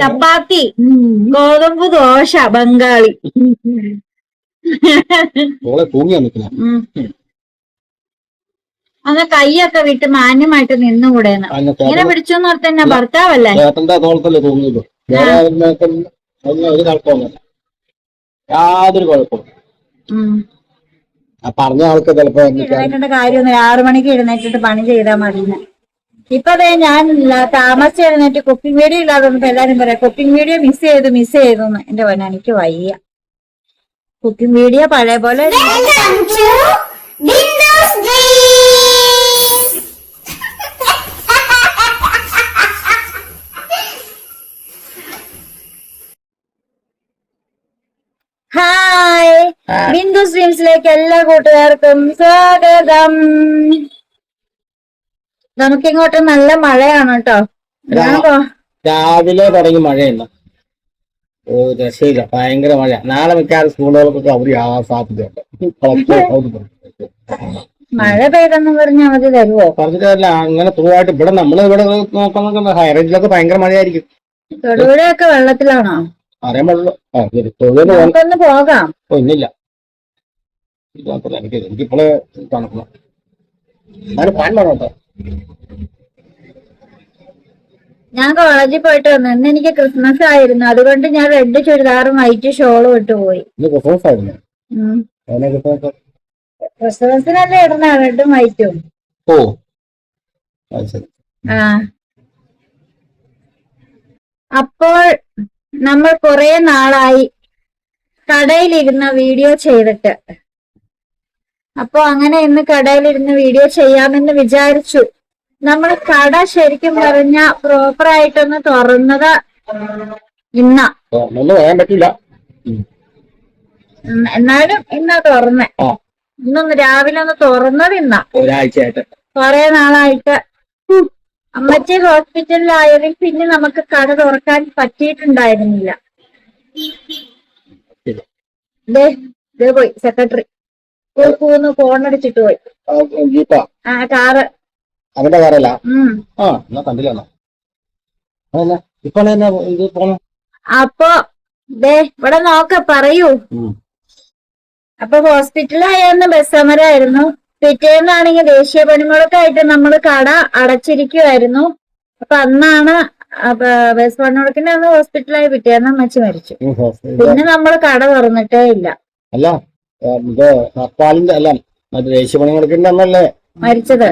ചപ്പാത്തി ഗോതമ്പ് ദോശ ബംഗാളി. അന്ന്. കൈയൊക്കെ വിട്ട് മാന്യമായിട്ട് നിന്നുകൂടെന്ന്. ഇങ്ങനെ പിടിച്ചു ഓർത്ത് തന്നെ ഭർത്താവല്ലേ? യാതൊരു പറഞ്ഞ ആൾക്ക് ചിലപ്പോ എനിക്ക് എഴുന്നേക്കേണ്ട കാര്യമൊന്നും ആറു മണിക്ക് എഴുന്നേറ്റിട്ട് പണി ചെയ്താ മതിന്ന് ഇപ്പൊ അതെ ഞാൻ താമസിച്ചിരുന്നിട്ട് താമസിച്ച് എഴുന്നേറ്റ് കുക്കിംഗ് വീഡിയോ ഇല്ലാതെ വന്നപ്പോ എല്ലാരും പറയാം കുക്കിംഗ് വീഡിയോ മിസ് ചെയ്തു മിസ് ചെയ്തു എന്ന്. എന്റെ പൊന്നെ എനിക്ക് വയ്യ. കുക്കിംഗ് വീഡിയോ പഴയ പോലെ. ഹായ് ബിന്ദു സ്ട്രീംസിലേക്ക് എല്ലാ കൂട്ടുകാർക്കും സ്വാഗതം. നമുക്കിങ്ങോട്ട് നല്ല മഴയാണ് കേട്ടോ രാവിലെ തുടങ്ങി മഴയുണ്ട്. ഓ രക്ഷയില്ല. ഭയങ്കര മഴ നാളെ മിക്കാറ് സ്കൂളുകൾക്കൊക്കെ അവധി ആ സാധ്യതയുണ്ട്. മഴ പെയ്തെന്ന് പറഞ്ഞ അവധി തരുവോ? പറഞ്ഞിട്ടല്ല അങ്ങനെ ത്രൂവായിട്ട് ഇവിടെ നമ്മൾ ഇവിടെ നോക്കുന്ന ഹൈ റേഞ്ചിലൊക്കെ ഭയങ്കര മഴയായിരിക്കും. തൊടുപുഴയൊക്കെ വെള്ളത്തിലാണോ? അറിയാൻ ശരി. പോകാം. ഒന്നില്ല എനിക്കിപ്പോഴേ തണുക്കണം ഞാൻ ഫാൻ വേണം കേട്ടോ ഞാൻ കോളേജിൽ പോയിട്ട് വന്നു. ഇന്ന് എനിക്ക് ക്രിസ്മസ് ആയിരുന്നു. അതുകൊണ്ട് ഞാൻ റെഡ് ചുരിദാറും വൈറ്റ് ഷോളും ഇട്ട് പോയി. ക്രിസ്മസ് ആയിരുന്നു? ക്രിസ്മസിനല്ലേ ഇടുന്ന റെഡും വൈറ്റും ഓ. ആ. അപ്പോൾ നമ്മൾ കുറെ നാളായി കടയിലിരുന്ന വീഡിയോ ചെയ്തിട്ട്. അപ്പൊ അങ്ങനെ ഇന്ന് കടയിലിരുന്ന് വീഡിയോ ചെയ്യാമെന്ന് വിചാരിച്ചു. നമ്മൾ കട ശരിക്കും പറഞ്ഞ പ്രോപ്പർ ആയിട്ടൊന്ന് തുറന്നത് ഇന്ന. പറയാൻ പറ്റില്ല. എന്നാലും ഇന്നാ തുറന്നേ. ഇന്നൊന്ന് രാവിലെ ഒന്ന് തുറന്നത് ഇന്ന. ഒരാഴ്ചയായിട്ട്. കൊറേ നാളായിട്ട്. അമ്മച്ചി ഹോസ്പിറ്റലിലായതിൽ പിന്നെ നമുക്ക് കട തുറക്കാൻ പറ്റിയിട്ടുണ്ടായിരുന്നില്ല. പോയി സെക്രട്ടറി കൂന്ന് ഫോണടിച്ചിട്ട് പോയി. ആ, ജീപ്പാ? ആ കാറ്. അവന്റെ കാറല്ല? ആ എന്നാ കണ്ടില്ല എന്നാ. അതല്ല ഇപ്പൊ ഇത് പോണം? അപ്പൊ ദേ ഇവിടെ നോക്ക പറയൂ. അപ്പൊ ഹോസ്പിറ്റലായിരുന്നു ബസ് സമരമായിരുന്നു പിറ്റേന്നാണെങ്കിൽ ദേശീയ പണിമുടക്കായിട്ട് നമ്മൾ കട അടച്ചിരിക്കുമായിരുന്നു അപ്പൊ അന്നാണ് ബസ് പണിമുടക്കിന്റെ അന്ന് ഹോസ്പിറ്റലായി പിറ്റേന്ന് അമ്മച്ചി മരിച്ചു. പിന്നെ നമ്മൾ കട തുറന്നിട്ടേ ഇല്ല. അല്ല ഇത് അല്ല മറ്റേ ദേശീയ പണിമുടക്കിന്റെ അന്നല്ലേ? മരിച്ചത്.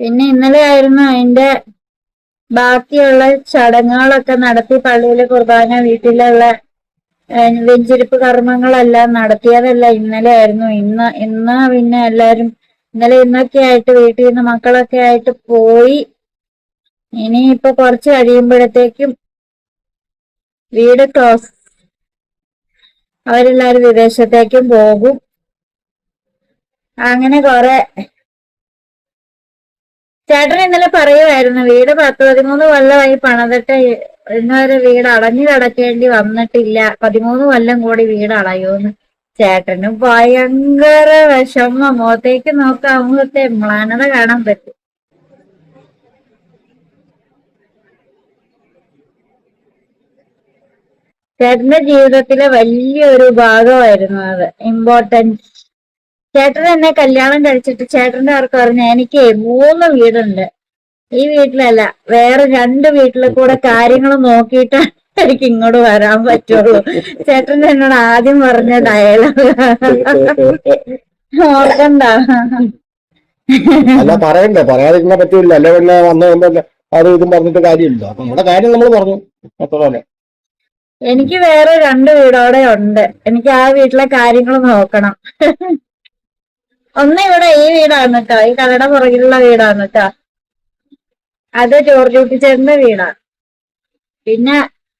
പിന്നെ ഇന്നലെ ആയിരുന്നു അതിന്റെ ബാക്കിയുള്ള ചടങ്ങുകളൊക്കെ നടത്തി പള്ളിയിലെ കുർബാന വീട്ടിലുള്ള വെഞ്ചിരിപ്പ് കർമ്മങ്ങളെല്ലാം നടത്തിയതല്ല ഇന്നലെ ആയിരുന്നു. ഇന്ന് ഇന്ന് പിന്നെ എല്ലാരും ഇന്നലെ ഇന്നൊക്കെ ആയിട്ട് വീട്ടിൽ നിന്ന് മക്കളൊക്കെ ആയിട്ട് പോയി. ഇനി ഇപ്പൊ കുറച്ച് കഴിയുമ്പോഴത്തേക്കും വീട് ക്ലോസ് അവരെല്ലാരും വിദേശത്തേക്കും പോകും. അങ്ങനെ കൊറേ ചേട്ടൻ ഇന്നലെ പറയുമായിരുന്നു വീട് പത്ത് പതിമൂന്ന് കൊല്ലമായി പണിതിട്ട് ഇന്നുവരെ വീട് അടഞ്ഞു കിടക്കേണ്ടി വന്നിട്ടില്ല. പതിമൂന്ന് കൊല്ലം കൂടി വീട് അടയൂന്ന് ചേട്ടന് ഭയങ്കര വിഷമം. മുഖത്തേക്ക് നോക്കാൻ മുഖത്തെ മ്ലാനത കാണാൻ പറ്റും. ചേട്ടന്റെ ജീവിതത്തിലെ വലിയൊരു ഭാഗമായിരുന്നു അത്. ഇമ്പോർട്ടൻസ് ചേട്ടൻ എന്നെ കല്യാണം കഴിച്ചിട്ട് ചേട്ടന്റെ ആർക്ക് പറഞ്ഞ എനിക്ക് മൂന്ന് വീടുണ്ട്. ഈ വീട്ടിലല്ല വേറെ രണ്ട് വീട്ടിലെ കൂടെ കാര്യങ്ങൾ നോക്കിയിട്ട് എനിക്ക് ഇങ്ങോട്ട് വരാൻ പറ്റുള്ളൂ. ചേട്ടൻ എന്നോട് ആദ്യം പറഞ്ഞ ഡയലോഗ് ഓർക്കണ്ട. അല്ല പറയണ്ടേ. പറയാതിരിക്കാൻ പറ്റൂല. അല്ലെ പിന്നെ വന്നു അത് ഇതും പറഞ്ഞിട്ട് കാര്യമില്ല. അപ്പൊ നമ്മുടെ കാര്യം നമ്മൾ പറഞ്ഞു. അത്രല്ലേ എനിക്ക് വേറെ രണ്ട് വീടോടെ ഉണ്ട്. എനിക്ക് ആ വീട്ടിലെ കാര്യങ്ങൾ നോക്കണം. ഒന്ന് ഇവിടെ ഈ വീടാണ് കേട്ടോ ഈ കടയുടെ പുറകിലുള്ള വീടാണ് കേട്ടോ അത് ജോർജ് കുട്ടിച്ചേട്ടന്റെ വീടാണ്. പിന്നെ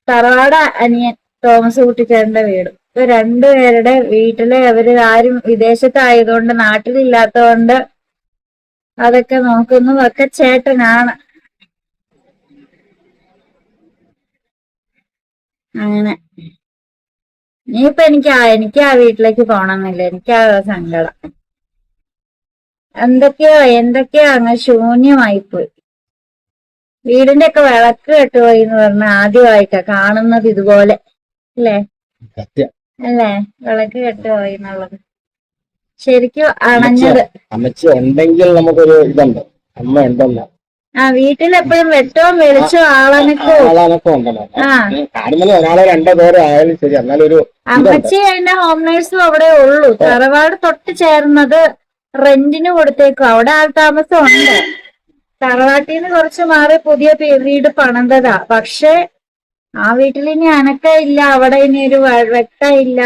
തറവാട അനിയൻ തോമസ് കുട്ടിച്ചേട്ടന്റെ വീട്. ഇപ്പൊ രണ്ടുപേരുടെ വീട്ടിൽ അവർ ആരും വിദേശത്തായതുകൊണ്ട് നാട്ടിലില്ലാത്തതുകൊണ്ട് അതൊക്കെ നോക്കുന്നതൊക്കെ ചേട്ടനാണ്. അങ്ങനെ. ഇനിയിപ്പൊ എനിക്ക് എനിക്ക് ആ വീട്ടിലേക്ക് പോണമെന്നില്ല എനിക്ക് ആ സങ്കടം. എന്തൊക്കെയോ എന്തൊക്കെയോ അങ്ങ് ശൂന്യമായി പോയി വീടിന്റെ ഒക്കെ വിളക്ക് കെട്ടുപോയി എന്ന് പറഞ്ഞ ആദ്യമായിട്ടാ കാണുന്നത് ഇതുപോലെ. അല്ലേ? അല്ലേ? വിളക്ക് കെട്ടുപോയി എന്നുള്ളത്. ശരിക്കും അണഞ്ഞത്. അമ്മച്ചി ഉണ്ടെങ്കിൽ നമുക്കൊരു ഇതുണ്ട്. അമ്മ ഉണ്ടല്ലോ ആ വീട്ടിലെപ്പോഴും വെട്ടവും വെളിച്ചവും ആളനക്കവും ആളാനൊക്കെ ഉണ്ടല്ലോ. ആ. ഒരാളോ രണ്ടോ പേരോ ആയാലും ശരി എന്നാലൊരു അമ്മച്ചി അതിന്റെ ഹോം നേഴ്സും അവിടെ ഉള്ളൂ. തറവാട് തൊട്ട് ചേർന്നത് റെന്റിന് കൊടുത്തേക്കും. അവിടെ ആൾ താമസം ഉണ്ട് തറവാട്ടിൽ നിന്ന് കുറച്ച് മാറി പുതിയ പി- വീട് പണിതതാ. പക്ഷെ ആ വീട്ടിൽ ഇനി അനക്ക ഇല്ല. അവിടെ ഇനി ഒരു വ- ഇല്ല.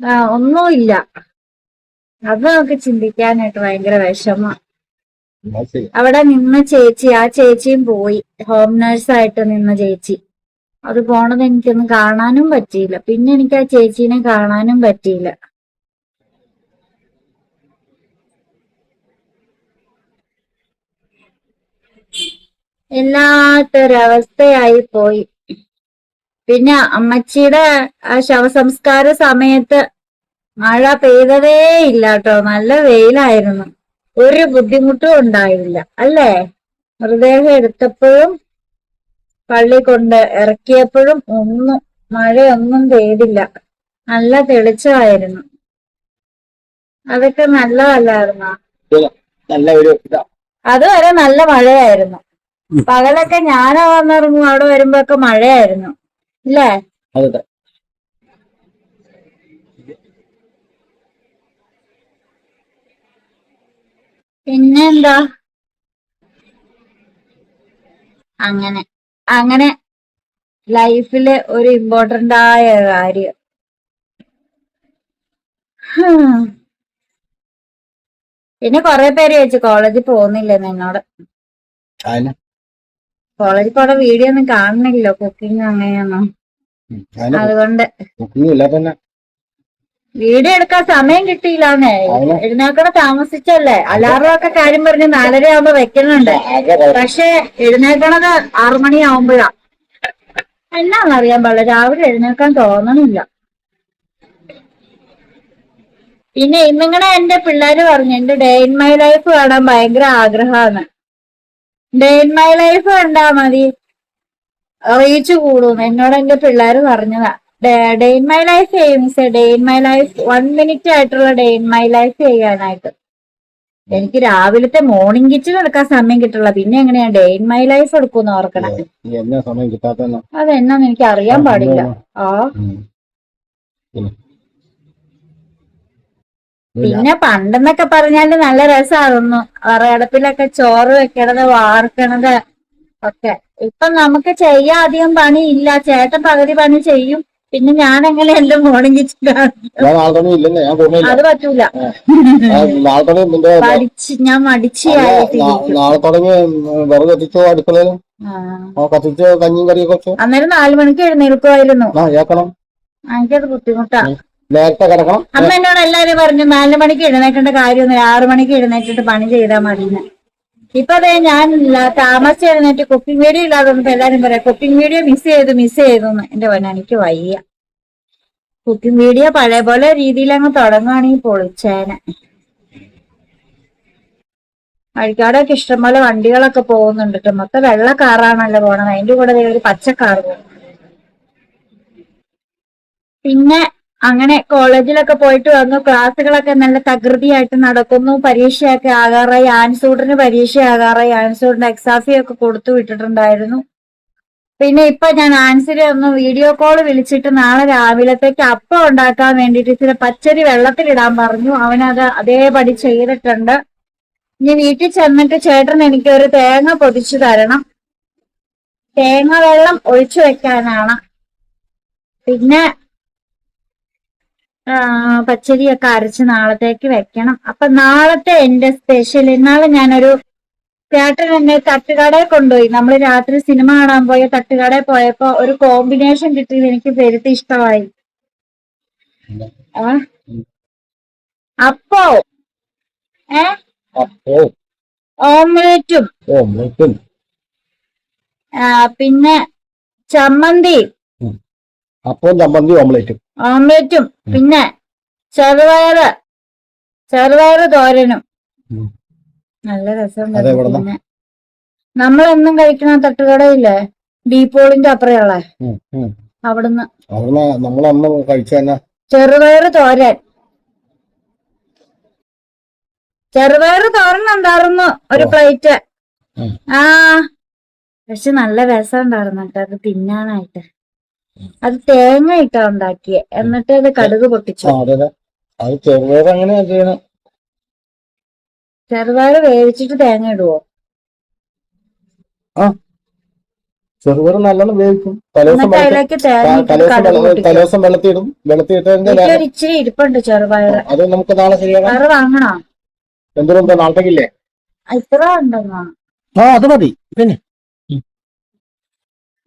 ആ, ഒന്നുമില്ല അത് നമുക്ക് ചിന്തിക്കാനായിട്ട് ഭയങ്കര വിഷമം. അവിടെ നിന്ന ചേച്ചി ആ ചേച്ചിയും പോയി. ഹോം നേഴ്സായിട്ട് നിന്ന ചേച്ചി. അത് പോണത് എനിക്കൊന്നും കാണാനും പറ്റിയില്ല. പിന്നെ എനിക്ക് ആ ചേച്ചീനെ കാണാനും പറ്റിയില്ല. എല്ലാത്തൊരവസ്ഥയായി പോയി. പിന്നെ അമ്മച്ചിയുടെ ആ ശവസംസ്കാര സമയത്ത് മഴ പെയ്തതേ ഇല്ല കേട്ടോ. നല്ല വെയിലായിരുന്നു. ഒരു ബുദ്ധിമുട്ടും ഉണ്ടായില്ല അല്ലേ? മൃതദേഹം എടുത്തപ്പോഴും പള്ളി കൊണ്ട് ഇറക്കിയപ്പോഴും ഒന്നും മഴയൊന്നും പെയ്തില്ല. നല്ല തെളിച്ചമായിരുന്നു. അതൊക്കെ നല്ലതല്ലായിരുന്നോ? നല്ല ഒരു അതുവരെ നല്ല മഴയായിരുന്നു. പകലൊക്കെ ഞാനാ വന്നിറങ്ങും അവിടെ വരുമ്പോഴൊക്കെ മഴയായിരുന്നു. ഇല്ലേ? അതെ പിന്നെന്താ? അങ്ങനെ. അങ്ങനെ ലൈഫിൽ ഒരു ഇമ്പോർട്ടന്റ് ആയ കാര്യം. പിന്നെ കൊറേ പേര് ചോദിച്ചു കോളേജിൽ പോകുന്നില്ല എന്നോട് കോളേജിൽ പോണ വീഡിയോ ഒന്നും കാണുന്നില്ലോ കുക്കിംഗ് അങ്ങനെയൊന്നും. അതുകൊണ്ട് വീഡിയോ എടുക്കാൻ സമയം കിട്ടിയില്ലാന്നേ. എഴുന്നേൽക്കണ എഴുന്നേക്കണ താമസിച്ചല്ലേ. അലാറം ഒക്കെ കാര്യം പറഞ്ഞ് നാലര ആവുമ്പോ വെക്കുന്നുണ്ട്. പക്ഷെ എഴുന്നേക്കണത് ആറു മണിയാവുമ്പോഴാ. എന്നാന്നറിയാൻ പാടില്ല. രാവിലെ എഴുന്നേക്കാൻ തോന്നണില്ല. പിന്നെ ഇന്നിങ്ങനെ എന്റെ പിള്ളേര് പറഞ്ഞു എന്റെ ഡേ ഇൻ മൈ ലൈഫ് കാണാൻ ഭയങ്കര ആഗ്രഹമാണ് ഡേ ഇൻ മൈ ലൈഫ് കണ്ടാ മതി. റീച്ച് കൂടും. എന്നോട് എന്റെ പിള്ളേര് പറഞ്ഞതാ. Day in my life miss day in my life one minute ആയിട്ടുള്ള ഡേ ഇൻ മൈ ലൈഫ് ചെയ്യാനായിട്ട്. എനിക്ക് രാവിലത്തെ മോർണിംഗ് കിച്ചൺ എടുക്കാൻ സമയം കിട്ടില്ല. പിന്നെ എങ്ങനെയാ? ഡേ ഇൻ മൈ ലൈഫ് എടുക്കുമെന്ന് ഓർക്കണം. അതെന്നാന്ന് എനിക്ക് അറിയാൻ പാടില്ല. ആ. പിന്നെ? പണ്ടെന്നൊക്കെ പറഞ്ഞാൽ നല്ല രസമായിരുന്നു വറയടപ്പിലൊക്കെ ചോറ് വെക്കണത് വാർക്കണത് ഒക്കെ. ഇപ്പൊ നമുക്ക് ചെയ്യാൻ അധികം പണിയില്ല. ചേട്ടൻ പകുതി പണി ചെയ്യും. പിന്നെ ഞാൻ എങ്ങനെ എന്റെ മോർണിംഗ് കിച്ചൺ അത് പറ്റൂല. മടിച്ച് ഞാൻ കഞ്ഞിയും അന്നേരം നാലു മണിക്ക് എഴുന്നേൽക്കുമായിരുന്നു എനിക്കത് ബുദ്ധിമുട്ടാ. നേരത്തെ കിടക്കണം. അമ്മ എന്നോട് എല്ലാരും പറഞ്ഞു നാലു മണിക്ക് എഴുന്നേക്കേണ്ട കാര്യമൊന്നും ആറു മണിക്ക് എഴുന്നേറ്റിട്ട് പണി ചെയ്താൽ മതിന്ന്. ഇപ്പൊ അതെ ഞാൻ താമസിച്ചിരുന്നിട്ട് കുക്കിംഗ് വീഡിയോ ഇല്ലാതെ വന്നപ്പോ എല്ലാരും പറയാം കുക്കിംഗ് വീഡിയോ മിസ് ചെയ്തു മിസ് ചെയ്തു എന്റെ പൊന്നെ എനിക്ക് വയ്യ. കുക്കിംഗ് വീഡിയോ പഴയ പോലെ രീതിയിൽ അങ്ങ് തുടങ്ങുകയാണെങ്കിൽ പൊളിച്ചേനെ. വഴിക്കാടൊക്കെ ഇഷ്ടംപോലെ വണ്ടികളൊക്കെ പോകുന്നുണ്ട് കേട്ടോ. മൊത്തം വെള്ള കാറാണല്ലോ പോണത്. അതിന്റെ കൂടെ ഒരു പച്ച കാർ പിന്നെ അങ്ങനെ കോളേജിലൊക്കെ പോയിട്ട് വന്നു. ക്ലാസ്സുകളൊക്കെ നല്ല തകൃതിയായിട്ട് നടക്കുന്നു. പരീക്ഷയൊക്കെ ആകാറായി. ആൻസൂഡിന് പരീക്ഷ ആകാറായി. ആൻസൂഡിന് എക്സാഫി ഒക്കെ കൊടുത്തു വിട്ടിട്ടുണ്ടായിരുന്നു. പിന്നെ ഇപ്പൊ ഞാൻ ആൻസിനെ ഒന്ന് വീഡിയോ കോൾ വിളിച്ചിട്ട് നാളെ രാവിലത്തേക്ക് അപ്പം ഉണ്ടാക്കാൻ വേണ്ടിയിട്ട് ഇച്ചിരി പച്ചരി വെള്ളത്തിലിടാൻ പറഞ്ഞു. അവനത് അതേപടി ചെയ്തിട്ടുണ്ട്. ഇനി വീട്ടിൽ ചെന്നിട്ട് ചേട്ടൻ എനിക്ക് ഒരു തേങ്ങ പൊതിച്ചു തരണം. തേങ്ങ വെള്ളം ഒഴിച്ചു വെക്കാനാണ്. പിന്നെ പച്ചരിയൊക്കെ അരച്ച് നാളത്തേക്ക് വെക്കണം. അപ്പൊ നാളത്തെ എന്റെ സ്പെഷ്യൽ ഇന്നാളെ ഞാനൊരു ചേട്ടൻ എന്നെ തട്ടുകടയിൽ കൊണ്ടുപോയി. നമ്മൾ രാത്രി സിനിമ കാണാൻ പോയ. തട്ടുകടയിൽ പോയപ്പോ ഒരു കോമ്പിനേഷൻ കിട്ടിയത് എനിക്ക് പെരുത്തി ഇഷ്ടമായി. അപ്പോ ഏ? ഓംലേറ്റും. പിന്നെ ചമ്മന്തി. അപ്പം ചമ്മന്തി ഓംലേറ്റും. ഓംലേറ്റും. പിന്നെ ചെറുപയറ് ചെറുപയറ് തോരനും. നല്ല രസം? പിന്നെ. നമ്മളെന്നും കഴിക്കണ തട്ടുകടയില്ലേ? ഡീപോളിന്റെ അപ്പുറയുള്ള. അവിടുന്ന്. അന്ന് കഴിച്ച ചെറുപയറ് തോരൻ. ചെറുപയറ് തോരൻ ഉണ്ടായിരുന്നു ഒരു പ്ലേറ്റ്. ആ. പക്ഷെ നല്ല രസം ഉണ്ടായിരുന്നു കേട്ടോ. അത് തിന്നാനായിട്ട്. അത് തേങ്ങ ഇട്ടാ ഉണ്ടാക്കിയെ. എന്നിട്ട് അത് കടുക് പൊട്ടിച്ചു. ആ അതെ ചെറുപയർ എങ്ങനെയാ ചെയ്യണം. ചെറുപയറ് വേവിച്ചിട്ട് തേങ്ങ ഇടുവോ? ചെറുപയർ നല്ലോണം വേവിക്കും. തലേദിവസം ഇട്ടിട്ട് തലേദിവസം വെള്ളത്തിയിടും. വെള്ളത്തിയിട്ടതിന്റെ ഇച്ചിരി ഇരിപ്പുണ്ട് ചെറുപയറ്. അത് നമുക്ക് നാളെ ശരിയാണ് വാങ്ങണോ? എന്തിനുണ്ടോ നാളത്തേക്കില്ലേ ഇത്ര ഉണ്ടെന്നോ? ആ അത് മതി. പിന്നെ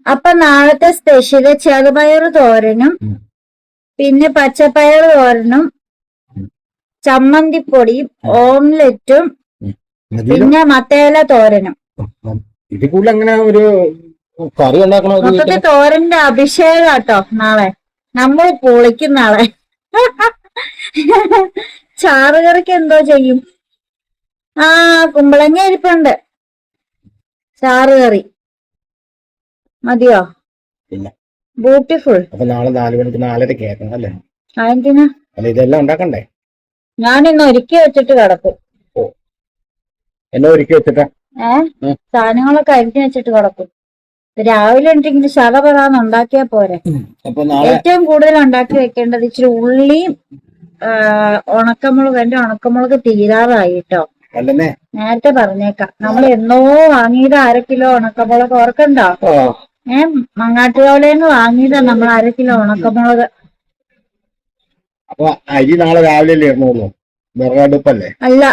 അപ്പൊ നാളത്തെ സ്പെഷ്യൽ ചെറുപയർ തോരനും പിന്നെ പച്ചപ്പയർ തോരനും. ചമ്മന്തിപ്പൊടിയും ഓംലെറ്റും പിന്നെ മത്തേല തോരനും. ഇത് കൂടുതൽ അങ്ങനെ ഒരു കറി ഉണ്ടാക്കണ മൊത്തത്തിൽ തോരന്റെ അഭിഷേകം കേട്ടോ നാളെ. നമ്മൾ പൊളിക്കും നാളെ. ചാറുകറിക്ക് എന്തോ ചെയ്യും. ആ കുമ്പളങ്ങ ഇരിപ്പുണ്ട് ചാറുകറി മതിയോ? ഇല്ല. ബ്യൂട്ടിഫുൾ അപ്പൊ നാളെ നാല് മണിക്ക് നാലര കേൾക്കണം അല്ലേ? അല്ല ഇതെല്ലാം ഉണ്ടാക്കണ്ടേ? ഞാൻ ഇന്ന് ഒരുക്കി വെച്ചിട്ട് കിടക്കും. എന്നെ ഒരുക്കി വെച്ചിട്ട്? ഏ. സാധനങ്ങളൊക്കെ അരിഞ്ഞു വെച്ചിട്ട് കിടക്കും. രാവിലെ ഉണ്ടെങ്കിൽ ശതപതാന്ന് ഉണ്ടാക്കിയാ പോരെ. ഏറ്റവും കൂടുതൽ ഉണ്ടാക്കി വെക്കേണ്ടത് ഇച്ചിരി ഉള്ളിയും ഉണക്കമുളക് എന്റെ ഉണക്കമുളക് തീരാറായി കേട്ടോ അല്ലെന്നേ? നേരത്തെ പറഞ്ഞേക്കാം. നമ്മൾ എന്നോ വാങ്ങിയത് അര കിലോ ഉണക്കമുളക്. ഓർക്കണ്ടോ? ഏ മങ്ങാട്ടുകോളേന്ന് വാങ്ങിയതാ നമ്മൾ അര കിലോ ഉണക്കമുളക്. അപ്പൊ അരി നാളെ രാവിലെ അല്ലേ ഇടണുള്ളൂ? വിറകടുപ്പല്ലേ അല്ല.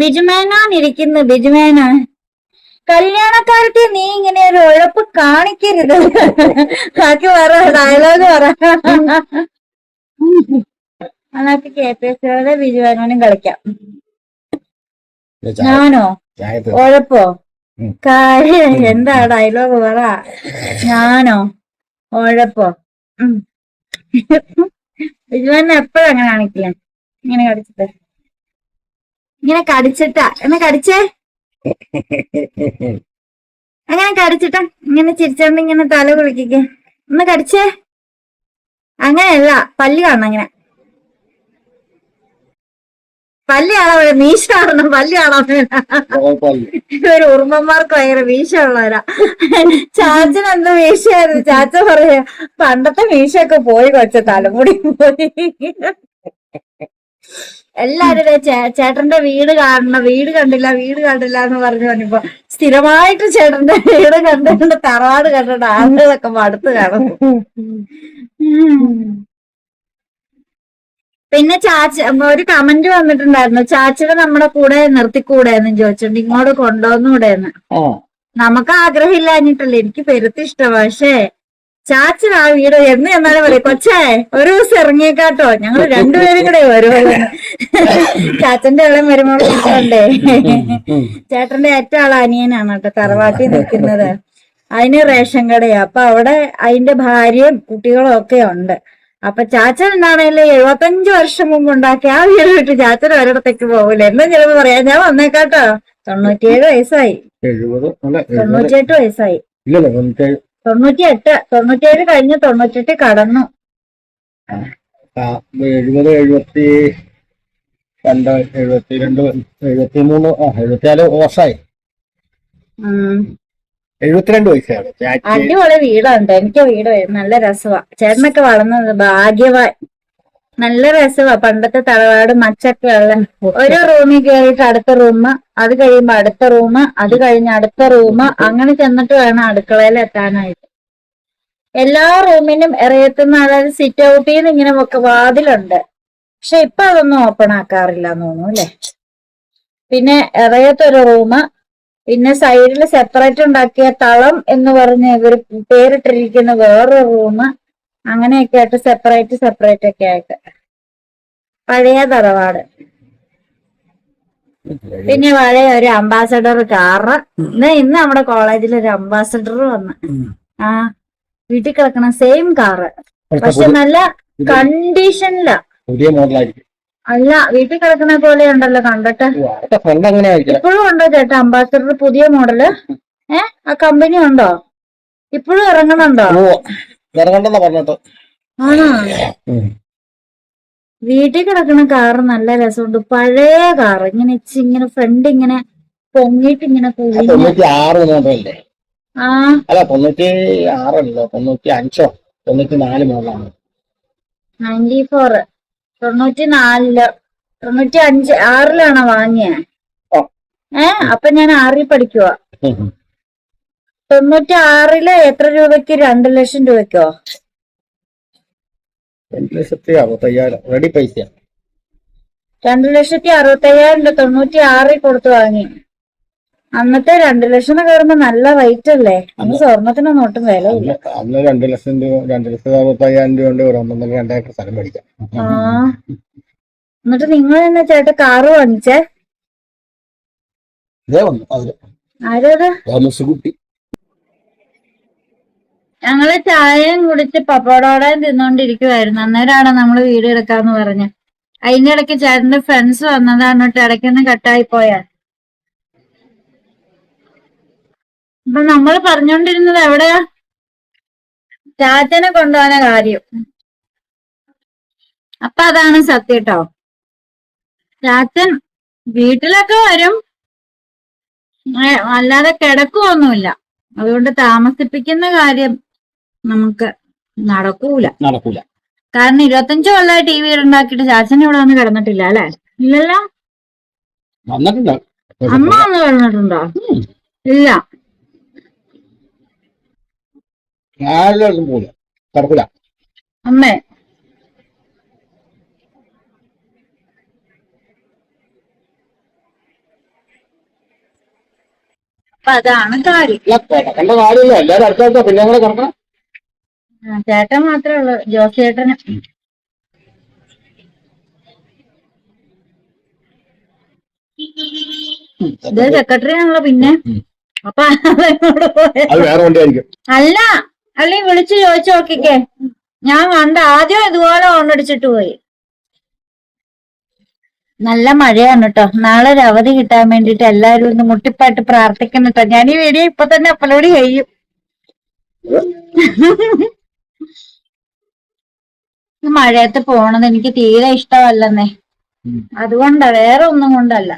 ബിജുമേനാണിരിക്കുന്നു ബിജുമേന കല്യാണക്കാരത്തെ നീ ഇങ്ങനെ ഒരു ഉഴപ്പ് കാണിക്കരുത്. ബാക്കി പറ ഡയലോഗ് പറ. അതൊക്കെ കെ പി എസ് സിയുടെ ബിജുമേനോനും കളിക്കാം ഞാനോ. ഉഴപ്പോ? കാര്യം എന്താ ഡയലോഗ് പറ? ഞാനോ? ഉഴപ്പോ? ബിജുവാനെ എപ്പോഴും അങ്ങനെ കാണിക്കില്ല? ഇങ്ങനെ കടിച്ചിട്ട്. ഇങ്ങനെ കടിച്ചിട്ടാ. എന്നെ കടിച്ചേ? അങ്ങനെ കടിച്ചിട്ടാ? ഇങ്ങനെ ചിരിച്ചോണ്ട് ഇങ്ങനെ തല കുളിക്കേ ഒന്ന് കടിച്ചേ? അങ്ങനെയല്ല പല്ല് കാണണം ഇങ്ങനെ. പല്ല് മീശാണെന്നും വേണം മീശ കാണണം പല്ല് കാണാൻ വേണം കുഴപ്പമില്ല. ഒരു ഉറുമ്പന്മാർക്ക് ഭയങ്കര മീശ ഉള്ളവരാ ചാച്ചൻ എന്ത് മീശയായിരുന്നു? ചാച്ച പറയാ പണ്ടത്തെ മീശയൊക്കെ പോയി കൊച്ച തലമുടി പോയി. എല്ലാരും ചേട്ടന്റെ വീട് കാണണം. വീട് കണ്ടില്ല വീട് കണ്ടില്ല എന്ന് പറഞ്ഞു പറഞ്ഞപ്പോ സ്ഥിരമായിട്ട് ചേട്ടന്റെ വീട് കണ്ടിട്ടുണ്ട് തറവാട് കണ്ടിട്ട് ആളുകളൊക്കെ മടുത്ത് കാണും പിന്നെ ചാച്ച ഒരു കമന്റ് വന്നിട്ടുണ്ടായിരുന്നു. ചാച്ചയുടെ നമ്മുടെ കൂടെ നിർത്തിക്കൂടെ എന്ന് ചോദിച്ചിട്ടുണ്ട്. ഇങ്ങോട്ട് കൊണ്ടുവന്നൂടെ എന്ന് നമുക്ക് ആഗ്രഹമില്ലാഞ്ഞിട്ടല്ലേ എനിക്ക് പെരുത്ത് ഇഷ്ടം പക്ഷേ ചാച്ചൻ ആ വീട് എന്ന് എന്നാലും പറയും കൊച്ചേ ഒരു ദിവസം ഇറങ്ങിയേക്കാട്ടോ. ഞങ്ങൾ രണ്ടുപേരും കൂടെ വരുമല്ലോ ചാച്ചന്റെ ഇളം വരുമ്പോൾ ഇഷ്ടണ്ടേ ഉം. ചേട്ടന്റെ ഏറ്റവും ആൾ അനിയനാണ് കേട്ടോ തറവാട്ടിൽ നിൽക്കുന്നത്. അതിന് റേഷൻ കടയാ. അപ്പൊ അവിടെ അതിന്റെ ഭാര്യയും കുട്ടികളും ഒക്കെ ഉണ്ട്. അപ്പൊ ചാച്ചൻ എന്താണേലും എഴുപത്തഞ്ചു വർഷം മുമ്പ് ഉണ്ടാക്കി ആ വീട് വിട്ട് ചാച്ചൻ ഒരിടത്തേക്ക് പോകൂല. എന്നും ചിലപ്പോ പറയാ ഞാൻ വന്നേക്കാട്ടോ. തൊണ്ണൂറ്റിയേഴ് വയസ്സായി. തൊണ്ണൂറ്റിയെട്ട് വയസ്സായി. തൊണ്ണൂറ്റി എട്ട് തൊണ്ണൂറ്റിയെട്ട് തൊണ്ണൂറ്റിയേഴ് കഴിഞ്ഞ് തൊണ്ണൂറ്റെട്ട് കടന്നു. എഴുപത് എഴുപത്തി രണ്ട് എഴുപത്തി രണ്ട് എഴുപത്തി മൂന്ന് ആ എഴുപത്തിനാല് വർഷമായി. എഴുപത്തിരണ്ട് വയസ്സാണ്. അടിപൊളി വീടുണ്ട് എനിക്ക് വീട് നല്ല രസമാ ചേട്ടനൊക്കെ വളർന്നത് ഭാഗ്യവായി നല്ല രസമാ പണ്ടത്തെ തറവാട് മച്ചൊക്കെ ഉള്ള ഒരു റൂമിൽ കയറിയിട്ട് അടുത്ത റൂം അത് കഴിയുമ്പോ അടുത്ത റൂം അത് കഴിഞ്ഞ അടുത്ത റൂം അങ്ങനെ ചെന്നിട്ട് വേണം അടുക്കളയിൽ എത്താനായിട്ട്. എല്ലാ റൂമിനും ഇറയത്തുന്ന അതായത് സിറ്റ് ഔട്ടിൽ നിന്ന് ഇങ്ങനെ വാതിലുണ്ട്. പക്ഷെ ഇപ്പൊ അതൊന്നും ഓപ്പൺ ആക്കാറില്ല തോന്നുന്നു അല്ലെ? പിന്നെ ഇറയത്തൊരു റൂം പിന്നെ സൈഡിൽ സെപ്പറേറ്റ് ഉണ്ടാക്കിയ തളം എന്ന് പറഞ്ഞ് ഇവർ പേരിട്ടിരിക്കുന്ന വേറൊരു റൂം അങ്ങനെയൊക്കെ ആയിട്ട് സെപ്പറേറ്റ് സെപ്പറേറ്റ് ഒക്കെ ആയിട്ട്. പഴയ തറവാട്. പിന്നെ പഴയ ഒരു അംബാസഡർ കാറ് ഇന്ന് ഇന്ന് നമ്മുടെ കോളേജിൽ ഒരു അംബാസഡർ വന്ന്. ആ വീട്ടിൽ കിടക്കണ സെയിം കാറ് പക്ഷെ നല്ല കണ്ടീഷനിലാ പുതിയ മോഡലായിരിക്കും അല്ല വീട്ടിൽ കിടക്കുന്ന പോലെ ഉണ്ടല്ലോ കണ്ടിട്ട്. ഇപ്പോഴും ഉണ്ടോ ചേട്ടാ? അംബാസിഡർ പുതിയ മോഡൽ? ഏ? ആ കമ്പനി ഉണ്ടോ? ഇപ്പോഴും ഇറങ്ങണുണ്ടോ ഇറങ്ങണ്ടെന്നാ പറഞ്ഞിട്ട് ആണോ. വീട്ടിൽ കിടക്കുന്ന കാറ് നല്ല രസമുണ്ട്. പഴയ കാർ ഇങ്ങനെ ഇങ്ങനെ ഫ്രണ്ട് ഇങ്ങനെ പൊങ്ങിട്ട് ഇങ്ങനെ ആ. അല്ല തൊണ്ണൂറ്റി ആറല്ലോ തൊണ്ണൂറ്റി അഞ്ചോ തൊണ്ണൂറ്റി നാല് മോഡലാണ് നയന്റി തൊണ്ണൂറ്റി നാലിൽ തൊണ്ണൂറ്റി അഞ്ച് ആറിലാണ് വാങ്ങിയ. ഏ അപ്പൊ ഞാൻ ആറിൽ പഠിക്കുവ. തൊണ്ണൂറ്റി ആറിൽ എത്ര രൂപയ്ക്ക് രണ്ടു ലക്ഷം രൂപയ്ക്കോ? രണ്ടു ലക്ഷത്തി അറുപത്തയ്യായിരം. റെഡി പൈസ രണ്ട് ലക്ഷത്തി അറുപത്തയ്യായിരം രൂപ തൊണ്ണൂറ്റി ആറിൽ കൊടുത്തു വാങ്ങി. അന്നത്തെ രണ്ടു ലക്ഷം കയറുമ്പോ നല്ല റേറ്റ് അല്ലേ? അന്ന് സ്വർണത്തിനൊന്നും ഒട്ടും വില ഇല്ല അന്ന് രണ്ടു ലക്ഷം രൂപ രണ്ടു ലക്ഷത്തി അറുപത്തയ്യായിരം രൂപ കൊണ്ട് ഒരു ഒന്നൊന്നര രണ്ടായിരം സ്ഥലം മേടിക്കാം. ആ. എന്നിട്ട് നിങ്ങൾ തന്നെ ചേട്ടാ കാറ് വാങ്ങിച്ചേ? ഞങ്ങൾ ചായയും കുടിച്ച് പപ്പടോടയും തിന്നോണ്ടിരിക്കുവായിരുന്നു. അന്നേരമാണ് നമ്മൾ വീഡിയോ എടുക്കാന്ന് പറഞ്ഞ്. അതിന്റെ ഇടയ്ക്ക് ചേട്ടന്റെ ഫ്രണ്ട്സ് വന്നതാണ് കേട്ടോ ഇടയ്ക്കൊന്ന് കട്ടായി പോയാ അപ്പൊ നമ്മൾ പറഞ്ഞോണ്ടിരുന്നത് എവിടെയാ രാജനെ കൊണ്ടുപോകാന കാര്യം. അപ്പൊ അതാണ് സത്യം കേട്ടോ രാജൻ വീട്ടിലൊക്കെ വരും. അല്ലാതെ കിടക്കുവൊന്നുമില്ല. അതുകൊണ്ട് താമസിപ്പിക്കുന്ന കാര്യം നമുക്ക് നടക്കൂല. നടക്കൂല. കാരണം ഇരുപത്തഞ്ച് കൊല്ലായി ടി വി ഉണ്ടാക്കിയിട്ട് ചാച്ചൻ ഇവിടെ വന്ന് കിടന്നിട്ടില്ല അല്ലെ? ഇല്ലല്ലോ? അമ്മ വന്ന് കിടന്നിട്ടുണ്ടോ? ഇല്ല. ആരും പോകില്ല കിടക്കൂല അമ്മേ. അപ്പൊ അതാണ് കാര്യം. ഇല്ല കിടക്കേണ്ട കാര്യമില്ല. എല്ലാവരും അടുത്തടുത്ത പിന്നെ അങ്ങനെ കിടക്കണം. ചേട്ടൻ മാത്രമേ ഉള്ളൂ. ജോസ് ചേട്ടന് ഇത് സെക്രട്ടറി. ആണല്ലോ പിന്നെ. അപ്പൊ? അത് വേറെ വണ്ടിയായിരിക്കും. അല്ല. അല്ലെ വിളിച്ചു ചോദിച്ചു നോക്കിക്കേ. ഞാൻ കണ്ട ആദ്യം ഇതുപോലെ ഓണടിച്ചിട്ട് പോയി. നല്ല മഴയാണ് കേട്ടോ നാളെ ഒരു അവധി കിട്ടാൻ വേണ്ടിട്ട് എല്ലാരും ഒന്ന് മുട്ടിപ്പായിട്ട് പ്രാർത്ഥിക്കുന്നു കേട്ടോ ഞാൻ ഈ വീഡിയോ ഇപ്പൊ തന്നെ അപ്ലോഡ് ചെയ്യും. മഴയത്ത് പോണത് എനിക്ക് തീരെ ഇഷ്ടമല്ലെന്നേ. അതുകൊണ്ടാ വേറെ ഒന്നും കൊണ്ടല്ല.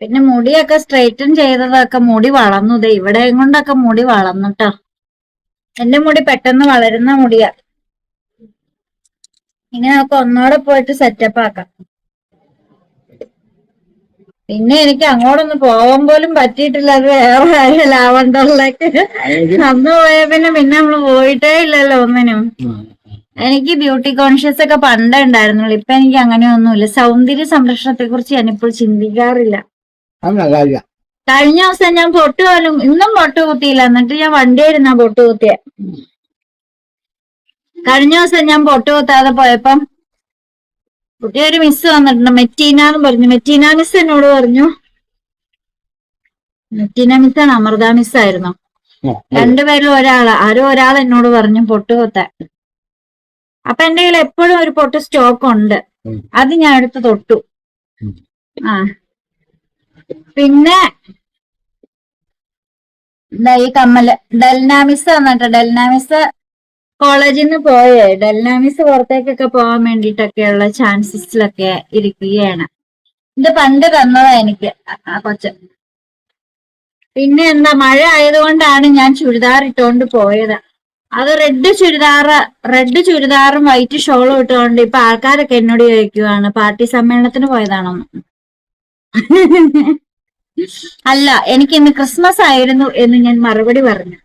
പിന്നെ മുടിയൊക്കെ സ്ട്രെയിറ്റൻ ചെയ്തതൊക്കെ മുടി വളർന്നു. ദേ ഇവിടെ കൊണ്ടൊക്കെ മുടി വളർന്നുട്ടോ എന്റെ മുടി പെട്ടെന്ന് വളരുന്ന മുടിയാ. ഇനി നമുക്ക് ഒന്നോടെ പോയിട്ട് സെറ്റപ്പ് ആക്കാം. പിന്നെ എനിക്ക് അങ്ങോട്ടൊന്ന് പോകാൻ പോലും പറ്റിയിട്ടില്ല. അത് വേറെ ലാവണ്ടറിലേക്ക്. അന്ന് പോയ പിന്നെ പിന്നെ നമ്മൾ പോയിട്ടേ ഇല്ലല്ലോ ഒന്നിനും. എനിക്ക് ബ്യൂട്ടി കോൺഷ്യസ് ഒക്കെ പണ്ടേ ഉണ്ടായിരുന്നുള്ളൂ. ഇപ്പൊ എനിക്ക് അങ്ങനെയൊന്നുമില്ല. സൗന്ദര്യ സംരക്ഷണത്തെ കുറിച്ച് ഞാനിപ്പോൾ ചിന്തിക്കാറില്ല. കഴിഞ്ഞ ദിവസം ഞാൻ പൊട്ട് പോലും ഇന്നും പൊട്ട് കുത്തിയില്ല. എന്നിട്ട് ഞാൻ വണ്ടിയായിരുന്നാ പൊട്ട് കുത്തിയ. കഴിഞ്ഞ ദിവസം ഞാൻ പൊട്ട് കുത്താതെ പോയപ്പം പുതിയൊരു മിസ് വന്നിട്ടുണ്ട്. മെറ്റീന എന്ന് പറഞ്ഞു. മെറ്റീന മിസ് എന്നോട് പറഞ്ഞു. മെറ്റീന മിസ്സാണ് അമൃത മിസ് ആയിരുന്നു. രണ്ടുപേരും ഒരാൾ. ആരും ഒരാൾ എന്നോട് പറഞ്ഞു പൊട്ട് കുത്താൻ. അപ്പൊ എന്റെ കയ്യിൽ എപ്പോഴും ഒരു പൊട്ട് സ്റ്റോക്ക് ഉണ്ട്. അത് ഞാൻ എടുത്ത് തൊട്ടു. ആ. പിന്നെ ഈ കമ്മൽ. ഡെൽനാമിസ് വന്നിട്ട് ഡെൽനാമിസ് കോളേജിൽ നിന്ന് പോയേ. ഡെൽനാമിസ് പുറത്തേക്കൊക്കെ പോകാൻ വേണ്ടിട്ടൊക്കെയുള്ള ചാൻസസിലൊക്കെ ഇരിക്കുകയാണ്. ഇത് പണ്ട് തന്നതാ എനിക്ക് ആ- കൊച്ച്. പിന്നെ എന്താ മഴ ആയതുകൊണ്ടാണ് ഞാൻ ചുരിദാർ ഇട്ടുകൊണ്ട് പോയത്. അത് റെഡ് ചുരിദാർ റെഡ് ചുരിദാറും വൈറ്റ് ഷോളും ഇട്ടുകൊണ്ട് ഇപ്പൊ ആൾക്കാരൊക്കെ എന്നോട് ചോദിക്കുവാണ് പാർട്ടി സമ്മേളനത്തിന് പോയതാണോന്ന്. അല്ല എനിക്ക് ഇന്ന് ക്രിസ്മസ് ആയിരുന്നു എന്ന് ഞാൻ മറുപടി പറഞ്ഞു.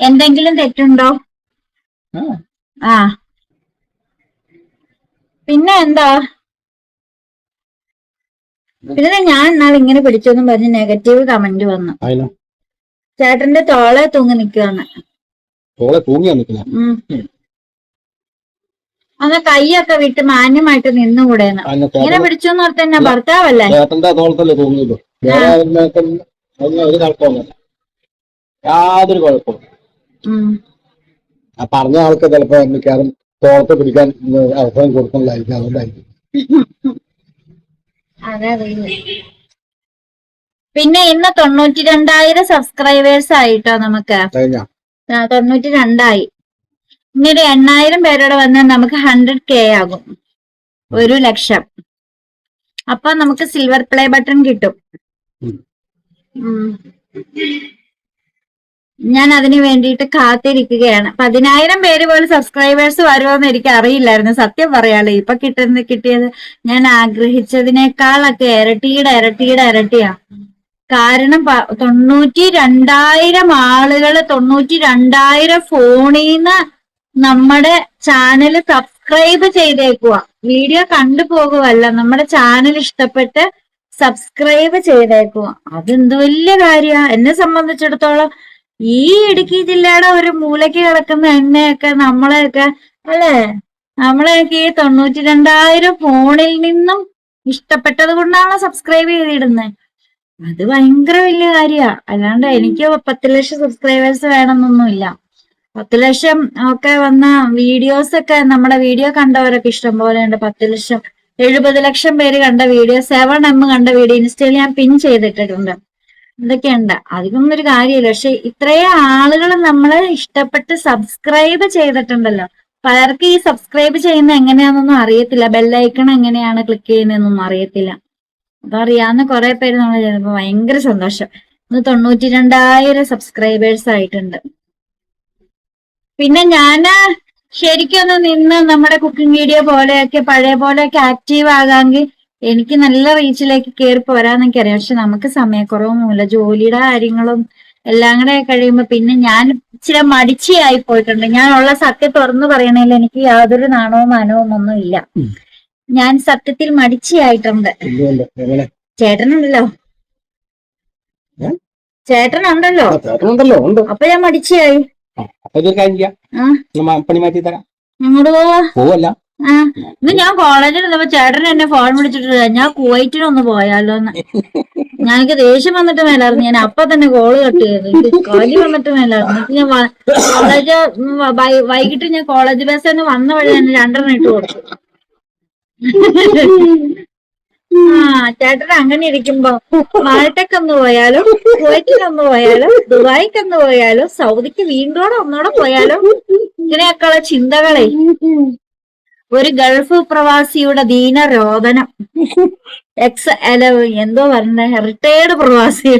എന്തെങ്കിലും തെറ്റുണ്ടോ? ആ. പിന്നെ എന്താ? പിന്നെ ഞാൻ ഇന്നാൾ ഇങ്ങനെ പിടിച്ചൊന്നും പറഞ്ഞ് നെഗറ്റീവ് കമന്റ് വന്നു. ചേട്ടന്റെ തോളെ തൂങ്ങി നിൽക്കുകയാണ്. തോളെ തൂങ്ങിയാ നിൽക്കുന്ന? ഉം. അന്ന് കൈയൊക്കെ വിട്ട് മാന്യമായിട്ട് നിന്നുകൂടെന്ന്. ഇങ്ങനെ പിടിച്ചു പിടിച്ചെന്ന് ഓർത്ത് എന്നെ ഭർത്താവല്ലേ യാതൊരു കുഴപ്പമില്ല ആ പറഞ്ഞ ആൾക്ക് ചിലപ്പോ മിക്കവാറും തോളത്ത് പിടിക്കാൻ അവസരം കൊടുക്കുന്നതായിരിക്കും അതുകൊണ്ടായിരിക്കും. പിന്നെ ഇന്ന് തൊണ്ണൂറ്റി രണ്ടായിരം സബ്സ്ക്രൈബേഴ്സ് ആയിട്ടോ നമുക്ക്. തൊണ്ണൂറ്റി രണ്ടായി ഒരു എണ്ണായിരം പേരോടെ വന്നാൽ നമുക്ക് ഹൺഡ്രഡ് കെ ആകും. ഒരു ലക്ഷം. അപ്പൊ നമുക്ക് സിൽവർ പ്ലേ ബട്ടൺ കിട്ടും. ഞാൻ അതിനു വേണ്ടിയിട്ട് കാത്തിരിക്കുകയാണ്. പതിനായിരം പേര് പോലും സബ്സ്ക്രൈബേഴ്സ് വരുമോന്ന് എനിക്ക് അറിയില്ലായിരുന്നു. സത്യം പറയാലോ ഇപ്പൊ കിട്ടുന്ന കിട്ടിയത് ഞാൻ ആഗ്രഹിച്ചതിനേക്കാളൊക്കെ ഇരട്ടിയുടെ ഇരട്ടിയുടെ ഇരട്ടിയാ. കാരണം തൊണ്ണൂറ്റി രണ്ടായിരം ആളുകൾ തൊണ്ണൂറ്റി രണ്ടായിരം ഫോണിന്ന് നമ്മുടെ ചാനൽ സബ്സ്ക്രൈബ് ചെയ്തേക്കുക വീഡിയോ കണ്ടു പോകുവല്ല. നമ്മുടെ ചാനൽ ഇഷ്ടപ്പെട്ട് സബ്സ്ക്രൈബ് ചെയ്തേക്കുക അതെന്ത് വലിയ കാര്യ? എന്നെ സംബന്ധിച്ചിടത്തോളം ഈ ഇടുക്കി ജില്ലയുടെ ഒരു മൂലയ്ക്ക് കിടക്കുന്ന എണ്ണയൊക്കെ നമ്മളെയൊക്കെ അല്ലേ? നമ്മളെയൊക്കെ ഈ തൊണ്ണൂറ്റി രണ്ടായിരം ഫോണിൽ നിന്നും ഇഷ്ടപ്പെട്ടത് കൊണ്ടാണ് സബ്സ്ക്രൈബ് ചെയ്തിടുന്നത് അത് ഭയങ്കര വലിയ കാര്യാ. അല്ലാണ്ട് എനിക്ക് പത്ത് ലക്ഷം സബ്സ്ക്രൈബേഴ്സ് വേണമെന്നൊന്നുമില്ല. പത്ത് ലക്ഷം ഒക്കെ വന്ന വീഡിയോസ് ഒക്കെ നമ്മുടെ വീഡിയോ കണ്ടവരൊക്കെ ഇഷ്ടം പോലെ ഉണ്ട് പത്ത് ലക്ഷം എഴുപത് ലക്ഷം പേര് കണ്ട വീഡിയോ സെവൻ എം കണ്ട വീഡിയോ ഇൻസ്റ്റയിൽ ഞാൻ പിൻ ചെയ്തിട്ടിട്ടുണ്ട്. ഇതൊക്കെയുണ്ട് അതിനൊന്നും ഒരു കാര്യമില്ല. പക്ഷെ ഇത്രയും ആളുകൾ നമ്മളെ ഇഷ്ടപ്പെട്ട് സബ്സ്ക്രൈബ് ചെയ്തിട്ടുണ്ടല്ലോ. പലർക്കും ഈ സബ്സ്ക്രൈബ് ചെയ്യുന്ന എങ്ങനെയാണെന്നൊന്നും അറിയത്തില്ല. ബെല്ലൈക്കൺ എങ്ങനെയാണ് ക്ലിക്ക് ചെയ്യുന്നതെന്നൊന്നും അറിയത്തില്ല. അറിയാവുന്ന കുറെ പേര് നമ്മൾ ചെയ്യുന്നപ്പോ ഭയങ്കര സന്തോഷം. ഇന്ന് തൊണ്ണൂറ്റി രണ്ടായിരം സബ്സ്ക്രൈബേഴ്സ് ആയിട്ടുണ്ട്. പിന്നെ ഞാൻ ശരിക്കൊന്ന് നിന്ന് നമ്മുടെ കുക്കിംഗ് വീഡിയോ പോലെയൊക്കെ പഴയ പോലെയൊക്കെ ആക്റ്റീവ് ആകാമെങ്കിൽ എനിക്ക് നല്ല റീച്ചിലേക്ക് കയറി പോരാന്നൊക്കെ അറിയാം പക്ഷെ നമുക്ക് സമയക്കുറവൊന്നുമില്ല. മൂലം ജോലിയുടെ കാര്യങ്ങളും എല്ലാം കൂടെ കഴിയുമ്പോ പിന്നെ ഞാൻ ഇച്ചിരി മടിച്ചിയായി പോയിട്ടുണ്ട്. ഞാൻ ഉള്ള സത്യം തുറന്നു പറയണേൽ എനിക്ക് യാതൊരു നാണവും മാനവും ഒന്നും ഇല്ല ഞാൻ സത്യത്തിൽ മടിച്ചിയായിട്ടുണ്ട്. ചേട്ടനുണ്ടല്ലോ? ചേട്ടനുണ്ടല്ലോ. അപ്പൊ ഞാൻ മടിച്ചായി ആ, അപ്പൊ ഇതൊരു കാര്യം ചെയ്യാം. നമ്മ പണി മാറ്റി തരാം. അങ്ങോട്ട് പോവാ. പോവല്ല. ആ ഇന്ന് ഞാൻ കോളേജിൽ നിന്നപ്പോ ചേട്ടൻ എന്നെ ഫോൺ വിളിച്ചിട്ട് ഞാൻ കുവൈറ്റിനൊന്ന് പോയാലോ എന്ന് ഞാൻ എനിക്ക് ദേഷ്യം വന്നിട്ട് മേലായിരുന്നു ഞാൻ അപ്പൊ തന്നെ കോൾ കട്ട് ചെയ്തു. കോളേജിൽ വന്നിട്ട് മേലായിരുന്നു ഞാൻ കോളേജ് വൈകിട്ട് ഞാൻ കോളേജ് ബസ് തന്നെ വന്ന വഴി ഞാൻ രണ്ടെണ്ണം ഇട്ട് കൊടുത്തു. ആ ചേട്ടൻ അങ്ങനെ ഇരിക്കുമ്പോ മാൾട്ടക്ക് ഒന്ന് പോയാലും കുവൈറ്റിലൊന്ന് പോയാലും ദുബായിക്കൊന്ന് പോയാലോ സൗദിക്ക് വീണ്ടോടെ ഒന്നോടെ പോയാലും? ഇങ്ങനെയൊക്കെയുള്ള ചിന്തകളെ. ഒരു ഗൾഫ് പ്രവാസിയുടെ ദീന രോദനം എക്സ് അല്ല എന്തോ പറഞ്ഞ റിട്ടയേർഡ് പ്രവാസി.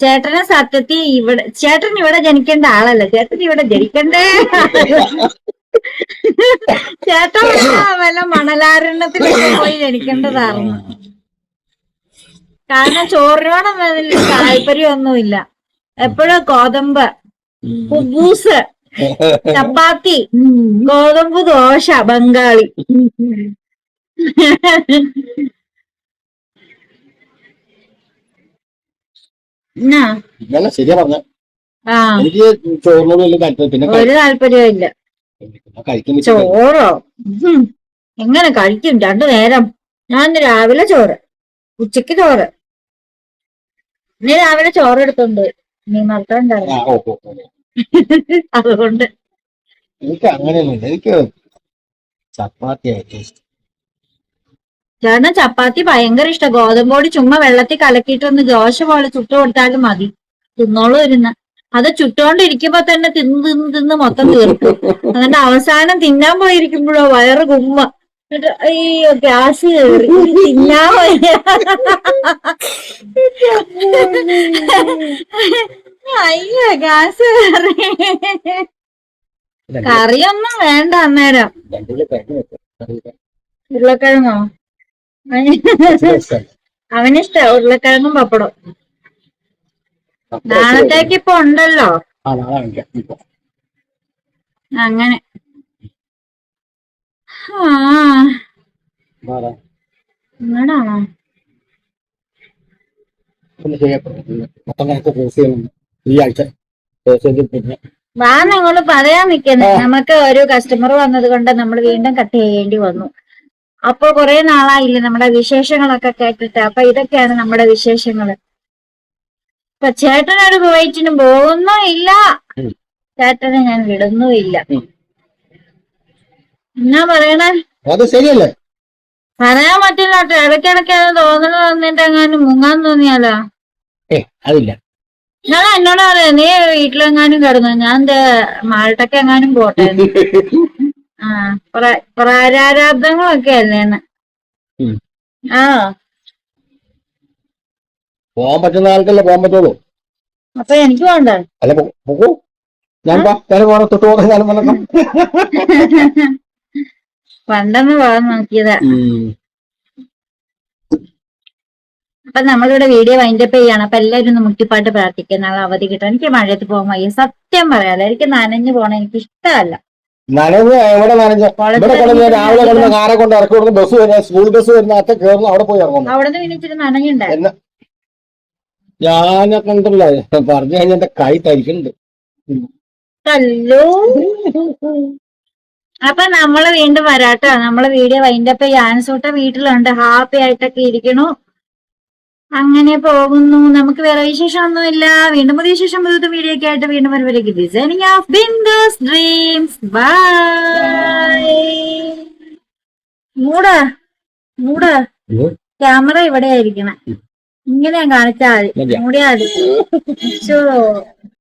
ചേട്ടനെ സത്യത്തിൽ ഇവിടെ ചേട്ടൻ ഇവിടെ ജനിക്കേണ്ട ആളല്ല. ചേട്ടൻ ഇവിടെ ജനിക്കണ്ടേ? ചേട്ടൻ വല്ല മണലാരണ്യത്തിലൊക്കെ പോയി ജനിക്കേണ്ടതായിരുന്നു. കാരണം ചോറിനോടൊന്നും അതിൽ താല്പര്യമൊന്നുമില്ല. എപ്പോഴും ഗോതമ്പ് കുബൂസ് ചപ്പാത്തി ഗോതമ്പ് ദോശ ബംഗാളി. ശരിയാ പറഞ്ഞ. ആ. എനിക്ക് ചോറിനോട് വലിയ താല്പര്യം പിന്നെ ഒരു താല്പര്യവും ചോറോ? എങ്ങനെ കഴിക്കും? രണ്ടു നേരം. ഞാൻ രാവിലെ ചോറ്. ഉച്ചയ്ക്ക് ചോറ്. നീ രാവിലെ ചോറ് എടുത്തുണ്ട് നീ മറക്കണ്ടായിരുന്നു. അതുകൊണ്ട്. എനിക്ക് അങ്ങനെയൊന്നുമില്ല. എനിക്ക് ചപ്പാത്തി ചേട്ടന് ചപ്പാത്തി ഭയങ്കര ഇഷ്ടം. ഗോതമ്പോടി ചുമ്മാ വെള്ളത്തിൽ കലക്കിയിട്ടൊന്ന് ദോശ പോലെ ചുട്ടു കൊടുത്താലും മതി. തിന്നോളൂ ഇരുന്ന്. അത് ചുട്ടോണ്ടിരിക്കുമ്പോ തന്നെ തിന്ന് തിന്ന് തിന്ന് മൊത്തം തീർക്കും. എന്നിട്ട് അവസാനം തിന്നാൻ പോയിരിക്കുമ്പോഴോ വയറ് കുമ്മ. എന്നിട്ട് അയ്യോ ഗ്യാസ് കയറി തിന്നാൻ അയ്യോ ഗ്യാസ് കയറി കറിയൊന്നും വേണ്ട അന്നേരം. ഉരുളക്കിഴങ്ങോ? അവനിഷ്ട ഉരുളക്കിഴങ്ങും പപ്പടം നാളത്തേക്ക് ഇപ്പൊ ഉണ്ടല്ലോ. ആ നാളെ കഴിക്കാം ഇപ്പൊ. അങ്ങനെ. ആ. നാളെ ഇങ്ങടാണോ? ഒന്ന് ശരിയാക്കണം മൊത്തം കണക്ക് പോസ്റ്റ് ചെയ്യുന്നുണ്ട് ഈ ആഴ്ച പോസ്റ്റ് ചെയ്ത് പിന്നെ. വാ നിങ്ങൾ പറയാൻ നിക്കുന്നത് നമുക്ക് ഒരു കസ്റ്റമർ വന്നത് കൊണ്ട് നമ്മൾ വീണ്ടും കട്ട് ചെയ്യേണ്ടി വന്നു. അപ്പൊ കുറെ നാളായില്ലേ നമ്മുടെ വിശേഷങ്ങളൊക്കെ കേട്ടിട്ട്. അപ്പൊ ഇതൊക്കെയാണ് നമ്മുടെ വിശേഷങ്ങൾ. ഇപ്പൊ ചേട്ടനോട് കുവൈറ്റിന് പോകുന്നോ ഇല്ല? ചേട്ടനെ ഞാൻ വിടുന്നുമില്ല ഇല്ല. എന്നാ പറയണേ? അത് ശരിയല്ലേ? പറയാൻ പറ്റില്ല കേട്ടോ. ഇടയ്ക്കിടയ്ക്ക് അത് തോന്നണ എങ്ങാനും മുങ്ങാൻ തോന്നിയാലോ? ഏ അതില്ല. ഞാൻ എന്നോട് പറയാ നീ വീട്ടിലെങ്ങാനും കിടന്നു? ഞാൻ മാൾട്ടക്ക് എങ്ങാനും പോട്ടെ. ആ പ്രാരാരാബ്ദങ്ങളൊക്കെ അല്ലേന്ന് ആ. പോകാൻ പറ്റുന്ന ആൾക്കല്ലേ പോകാൻ പറ്റുള്ളൂ. അപ്പൊ എനിക്ക് പോണ്ട അല്ല പോകൂ ഞാൻ ഞാൻ പോകാൻ തൊട്ട് പോകാൻ ഞാൻ പണ്ടെന്ന് പോകാൻ നോക്കിയതാ. അപ്പൊ നമ്മളിവിടെ വീഡിയോ വൈൻഡപ്പ് ചെയ്യാണ്. അപ്പൊ എല്ലാരും ഒന്ന് മുട്ടിപ്പാട്ട് പ്രാർത്ഥിക്കുക നാളെ അവധി കിട്ടാൻ എനിക്ക് മഴയത്ത് പോകാൻ വയ്യ. സത്യം പറയാതെ എനിക്ക് നനഞ്ഞു പോണ എനിക്ക് ഇഷ്ടമല്ല. നനഞ്ഞ് എവിടെ നനഞ്ഞ്? ഇവിടെ കിടന്ന് രാവിലെ കിടന്ന് കാറെ കൊണ്ട് ഇറക്കി കൊടുത്ത് ബസ് വരുന്ന സ്കൂൾ ബസ് വരുന്ന കയറുന്നു അവിടെ പോയി ഇറങ്ങുന്നു. നിന്ന് പിന്നെ ഇച്ചിരി ഞാനൊക്കെ ഉണ്ടല്ലോ പറഞ്ഞു കഴിഞ്ഞാൽ എന്റെ കൈ തരിക്കുന്നുണ്ട്. ഹലോ? അപ്പൊ നമ്മൾ വീണ്ടും വരാട്ടോ. നമ്മൾ വീഡിയോ വൈൻഡപ്പ് ചെയ്യാൻ. സൂട്ട വീട്ടിലുണ്ട്. ഹാപ്പി ആയിട്ടൊക്കെ ഇരിക്കണു. അങ്ങനെ പോകുന്നു. നമുക്ക് വേറെ വിശേഷമൊന്നുമില്ല. വീണ്ടും പുതിയ വിശേഷം പുതിയ വീഡിയോ ഒക്കെ ആയിട്ട് വീണ്ടും വരുമ്പോഴേക്ക് designing of Bindu's dreams by മൂടാ മൂടാ. ക്യാമറ ഇവിടെ ആയിരിക്കണം ഇങ്ങനെ കാണിച്ചാൽ മതി മൂടിയാൽ മതി.